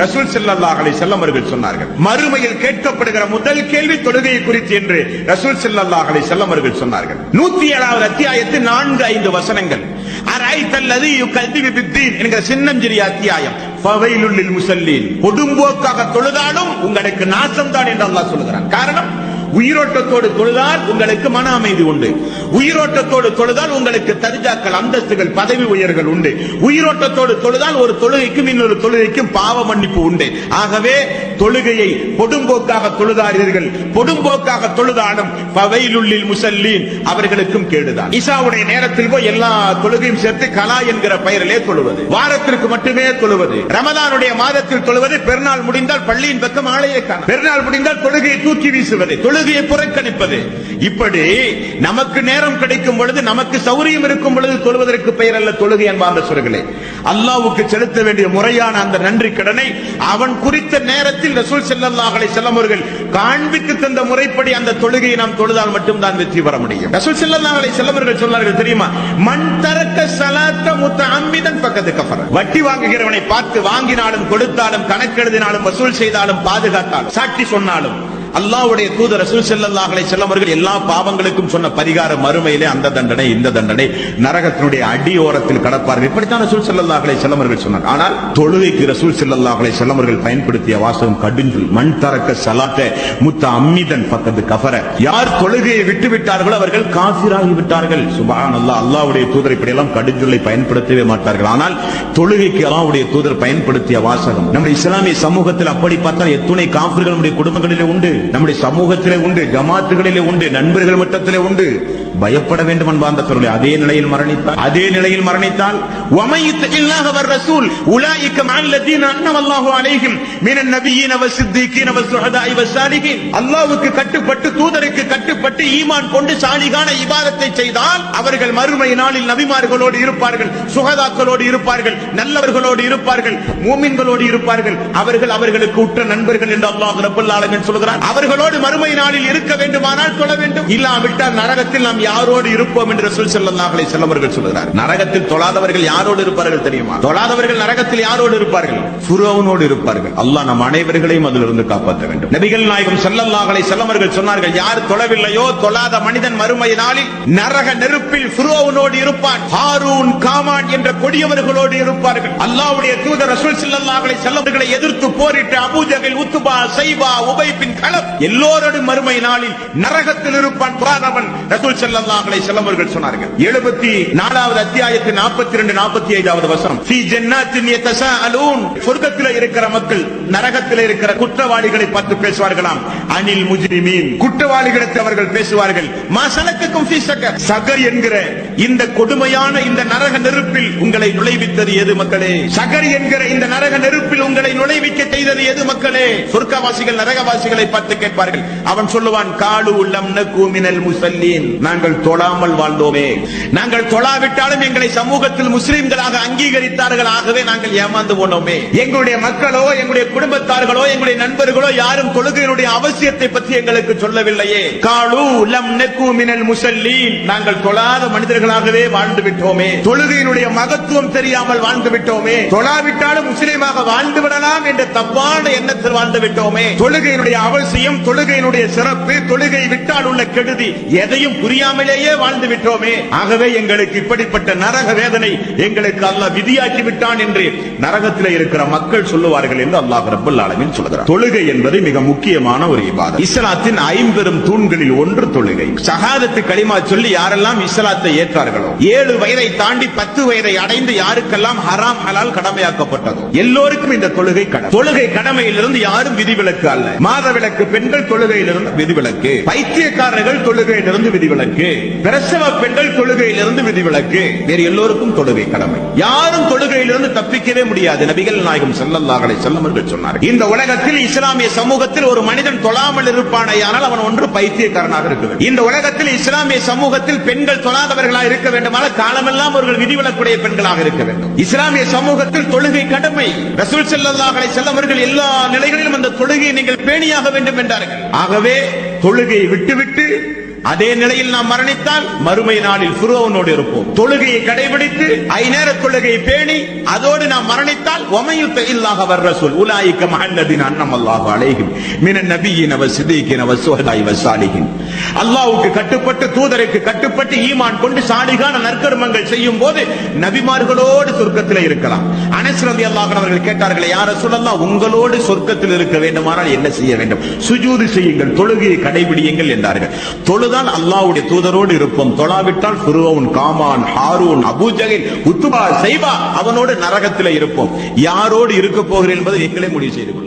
ரசூல் ஸல்லல்லாஹு அலைஹி வஸல்லம் அவர்கள் சொன்னார்கள். மறுமையில் கேட்கப்படுகிற முதல் கேள்வி தொழுகையை குறித்து என்று ரசூல் ஸல்லல்லாஹு அலைஹி வஸல்லம் அவர்கள் சொன்னார்கள். 107வது அத்தியாயத்தில் நான்கு ஐந்து வசனங்கள். அரைத்தல்லது யுகல்திபி பித்தீன் என்கிற சின்னஞ்சிறிய அத்தியாயம். ஃபவைலுல் லில் முஸல்லீன் கொடும்போக்காக தொழுதாலும் உங்களுக்கு நாசம் தான் என்று அல்லாஹ் சொல்கிறான். காரணம் உயிரோட்டத்தோடு தொழுதால் உங்களுக்கு மன அமைதி உண்டு. உயிரோட்டத்தோடு தொழுதால் உங்களுக்கு தரிஜாக்கள் அந்தஸ்துகள் பதவி உயர்கள் உண்டு. உயிரோட்டத்தோடு தொழுதால் ஒரு தொழுகைக்கும் இன்னொரு தொழுகைக்கும் பாவ மன்னிப்பு உண்டு. ஆகவே தொழுகையை பொடும்போக்காக தொழுதாரீர்கள். பொடும்போக்காக தொழுதாலும் பவையிலுள்ளில் முசல்லீன் அவர்களுக்கும் கேடுதான். இசாவுடைய நேரத்தில் போய் எல்லா தொழுகையும் சேர்த்து கலா என்கிற பெயரிலே தொழுவது. வாரத்திற்கு மட்டுமே தொழுவது. ரமதானுடைய மாதத்தில் தொழுவது. பெருநாள் முடிந்தால் பள்ளியின் பக்கம் ஆலையை காண. பெருநாள் முடிந்தால் தொழுகையை தூக்கி வீசுவது. தொழுகையை புறக்கணிப்பது. இப்படி நமக்கு நேரம் கிடைக்கும் பொழுது நமக்கு சௌரியம் இருக்கும் பொழுது தொழுவதற்கு பெயர் அல்ல தொழுகை என்பார்ந்த சொல்களே அல்லாவுக்கு செலுத்த வேண்டிய முறையான அந்த நன்றி கடனை அவன் குறித்த நேரத்தில் ரசூல் செல்லல்லாஹலை அலைஹி காண்பித்து தந்த முறைப்படி அந்த தொழுகையை நாம் தொழுதால் மட்டும்தான் வெற்றி பெற முடியும். ரசூல் செல்லல்லாஹலை அலைஹி சொன்னார்கள் தெரியுமா? மண் தரக்க முத்த அமிதம் பக்கத்து கஃபர். வட்டி வாங்குகிறவனை பார்த்து வாங்கினாலும் கொடுத்தாலும் கணக்கெழுதினாலும் வசூல் செய்தாலும் பாதுகாத்தாலும் சாட்சி சொன்னாலும் அல்லாவுடைய தூதர் ரசூல் ஸல்லல்லாஹு அலைஹி அவர்கள் எல்லா பாவங்களுக்கும் சொன்ன பரிகார மறுமையிலே அந்த தண்டனை இந்த தண்டனை நரகத்தினுடைய அடியோரத்தில் கடப்பார்கள். இப்படித்தான் ரசூல் ஸல்லல்லாஹு அலைஹி அவர்கள் சொன்னார் ஆனால் தொழுகைக்கு ரசூல் ஸல்லல்லாஹு அலைஹி அவர்கள் பயன்படுத்திய வாசகம் கடுஞ்சொல் மண் தரக்க சலாத்த முத்த அம்மிதன் பக்கத்து கஃபர. யார் தொழுகையை விட்டு விட்டார்களோ அவர்கள் காசிராகி விட்டார்கள். சுப்ஹானல்லாஹ் அல்லாஹ்வுடைய தூதர் இப்படி எல்லாம் கடுஞ்சொல்லை பயன்படுத்தவே மாட்டார்கள். ஆனால் தொழுகைக்கு அல்லாவுடைய தூதர் பயன்படுத்திய வாசகம் நம்முடைய இஸ்லாமிய சமூகத்தில் அப்படி பார்த்தால் எத்துணை காஃபிர்கள் நம்முடைய குடும்பங்களிலே உண்டு. நம்முடைய சமூகத்திலே உண்டு ஜமாத்துகளிலே உண்டு நண்பர்கள் மட்டத்திலே உண்டு. பயப்பட வேண்டும் என்பா அந்த அதே நிலையில் மரணித்தால் அதே நிலையில் மரணித்தால் வமையுத்த இல்லாக வர் ரசூல் உலாய்க்க மாநிலத்தின் அன்னவல்லாஹு அலைஹிம் மினன் நபியின் அவ சித்திக்கின் அவ சுஹதாய் அவ சாலிகின் அல்லாவுக்கு கட்டுப்பட்டு தூதருக்கு கட்டுப்பட்டு ஈமான் கொண்டு சாலிகான இபாதத்தை செய்தால் அவர்கள் மறுமை நாளில் நபிமார்களோடு இருப்பார்கள் சுகதாக்களோடு இருப்பார்கள் நல்லவர்களோடு இருப்பார்கள் மூமின்களோடு இருப்பார்கள். அவர்கள் அவர்களுக்கு உற்ற நண்பர்கள் என்று அல்லாஹ் ரபுல்லாலங்கள் சொல்கிறார் அவர்களோடு மறுமை நாளில் இருக்க வேண்டுமானால் சொல்ல வேண்டும். இல்லாவிட்டால் நரகத்தில் நாம் யாரோடு இருப்போம் என்று ரசூல் ஸல்லல்லாஹு செல்லவர்கள் சொல்கிறார் நரகத்தில் தொழாதவர்கள் யாரோடு இருப்பார்கள் தெரியுமா? தொழாதவர்கள் நரகத்தில் யாரோடு இருப்பார்கள்? புரோவனோடு இருப்பார்கள். அல்லாஹ் நம் அனைவர்களையும் அதிலிருந்து காப்பாற்ற வேண்டும். நபிகள் நாயகம் செல்லல்லாஹலை செல்லவர்கள் சொன்னார்கள் யார் தொழவில்லையோ தொழாத மனிதன் மறுமை நாளில் நரக நெருப்பில் புரோவனோடு இருப்பான். ஹாரூன் காமான் என்ற கொடியவர்களோடு இருப்பார்கள். அல்லாவுடைய தூதர் ரசூல் ஸல்லல்லாஹு செல்லவர்களை எதிர்த்து போரிட்டு அபூஜகில் உத்துபா சைபா உபைப்பின் பின் கலப் எல்லோரோடும் மறுமை நாளில் நரகத்தில் இருப்பான். புராதவன் ரசூல் ஸல்லல்லாஹு அலைஹி வஸல்லம் அவர்கள் சொன்னார்கள். 74வது அத்தியாயத்தின் 42 45வது வசனம். ஃபீ ஜென்னாத்தின் அலூன் சொர்க்கத்தில் இருக்கிற மக்கள் நரகத்தில் இருக்கிற குற்றவாளிகளை பார்த்து பேசுவார்களாம். அனில் முஜ்ரிமீன். குற்றவாளிகளுக்கு அவர்கள் பேசுவார்கள். மா சகர். என்கிற இந்த கொடுமையான இந்த நரக நெருப்பில் உங்களை நுழைவித்தது எது மக்களே? சகர் என்கிற இந்த நரக நெருப்பில் உங்களை நுழைவிக்க செய்தது எது மக்களே? சொர்க்கவாசிகள் நரகவாசிகளை பார்த்து கேட்பார்கள். அவன் சொல்லுவான் காலு உள்ளம் கூமினல் முசல்லீன். நான் நாங்கள் தொழாமல் வாழ்ந்தோமே. நாங்கள் தொழாவிட்டாலும் எங்களை சமூகத்தில் முஸ்லிம்களாக அங்கீகரித்தார்கள். ஆகவே நாங்கள் ஏமாந்து போனோமே. எங்களுடைய மக்களோ எங்களுடைய குடும்பத்தார்களோ எங்களுடைய நண்பர்களோ யாரும் தொழுகையினுடைய அவசியத்தை பற்றி எங்களுக்கு சொல்லவில்லையே. காலு லம் நெக்கு மினல் முசல்லீன். நாங்கள் தொழாத மனிதர்களாகவே வாழ்ந்து விட்டோமே. தொழுகையினுடைய மகத்துவம் தெரியாமல் வாழ்ந்து விட்டோமே. தொழாவிட்டாலும் முஸ்லீமாக வாழ்ந்து விடலாம் என்ற தப்பான எண்ணத்தில் வாழ்ந்து விட்டோமே. தொழுகையினுடைய அவசியம் தொழுகையினுடைய சிறப்பு தொழுகை விட்டால் உள்ள கெடுதி எதையும் அறியாமலேயே வாழ்ந்து விட்டோமே. ஆகவே எங்களுக்கு இப்படிப்பட்ட நரக வேதனை எங்களுக்கு அல்லாஹ் விதியாக்கி விட்டான் என்று நரகத்தில் இருக்கிற மக்கள் சொல்லுவார்கள் என்று அல்லாஹ் ரப்பல் ஆலமின் சொல்கிறார் தொழுகை என்பது மிக முக்கியமான ஒரு இபாதம் இஸ்லாத்தின் ஐம்பெரும் தூண்களில் ஒன்று தொழுகை. சகாதத்து களிமா சொல்லி யாரெல்லாம் இஸ்லாத்தை ஏற்றார்களோ ஏழு வயதை தாண்டி பத்து வயதை அடைந்து யாருக்கெல்லாம் ஹராம் ஹலால் கடமையாக்கப்பட்டதோ எல்லோருக்கும் இந்த தொழுகை கடமை. தொழுகை கடமையிலிருந்து யாரும் விதிவிலக்கு அல்ல. மாதவிலக்கு பெண்கள் தொழுகையிலிருந்து விதிவிலக்கு. பைத்தியக்காரர்கள் தொழுகையிலிருந்து விதிவிலக்கு. பிரசவ பெண்கள் தொழுகையிலிருந்து விதிவிலக்கு. வேறு எல்லோருக்கும் தொழுகை கடமை. யாரும் தொழுகையிலிருந்து தப்பிக்கவே முடியாது. நபிகள் நாயகம் வஸல்லம் அவர்கள் சொன்னார்கள். இந்த உலகத்தில் இஸ்லாமிய சமூகத்தில் ஒரு மனிதன் தொழாமல் இருப்பானேயானால் அவன் ஒன்று பைத்தியக்காரனாக இருக்க வேண்டும். இந்த உலகத்தில் இஸ்லாமிய சமூகத்தில் பெண்கள் தொழாதவர்களாக இருக்க வேண்டுமானால் காலமெல்லாம் அவர்கள் விதிவிலக்குடைய பெண்களாக இருக்க வேண்டும். இஸ்லாமிய சமூகத்தில் தொழுகை கடமை. ரசூல் வஸல்லம் அவர்கள் எல்லா நிலைகளிலும் அந்த தொழுகையை நீங்கள் பேணியாக வேண்டும் என்றார்கள். ஆகவே தொழுகையை விட்டுவிட்டு அதே நிலையில் நாம் மரணித்தால் மறுமை நாளில் புருவனோடு இருப்போம். தொழுகையை கடைபிடித்து ஐநேர தொழுகையை பேணி அதோடு நாம் மரணித்தால் ஒமையுத்த இல்லாக வர்ற சொல் உலாய்க்க மகன்னதின் அன்னம் அல்லாஹ் அலைஹிம் மின நபியின் அவர் சித்திகின் அவர் சுகதாய் வசாலிகின் அல்லாவுக்கு கட்டுப்பட்டு தூதருக்கு கட்டுப்பட்டு ஈமான் கொண்டு சாலிகான நற்கர்மங்கள் செய்யும் போது நபிமார்களோடு சொர்க்கத்தில் இருக்கலாம். அனஸ் ரலியல்லாஹு அவர்கள் கேட்டார்கள் யார சொல்லலாம் உங்களோடு சொர்க்கத்தில் இருக்க வேண்டுமானால் என்ன செய்ய வேண்டும்? சுஜூது செய்யுங்கள் தொழுகையை கடைபிடியுங்கள் என்றார்கள். தொழுதா தான் அல்லாவுடைய தூதரோடு இருப்போம். தொழாவிட்டால் குருவன் காமான் ஹாரூன் அபூஜஹில் உத்துபா செய்வா அவனோடு நரகத்தில் இருப்போம். யாரோடு இருக்க போகிறேன் என்பதை நீங்களே முடிவு செய்து கொள்ளுங்கள்.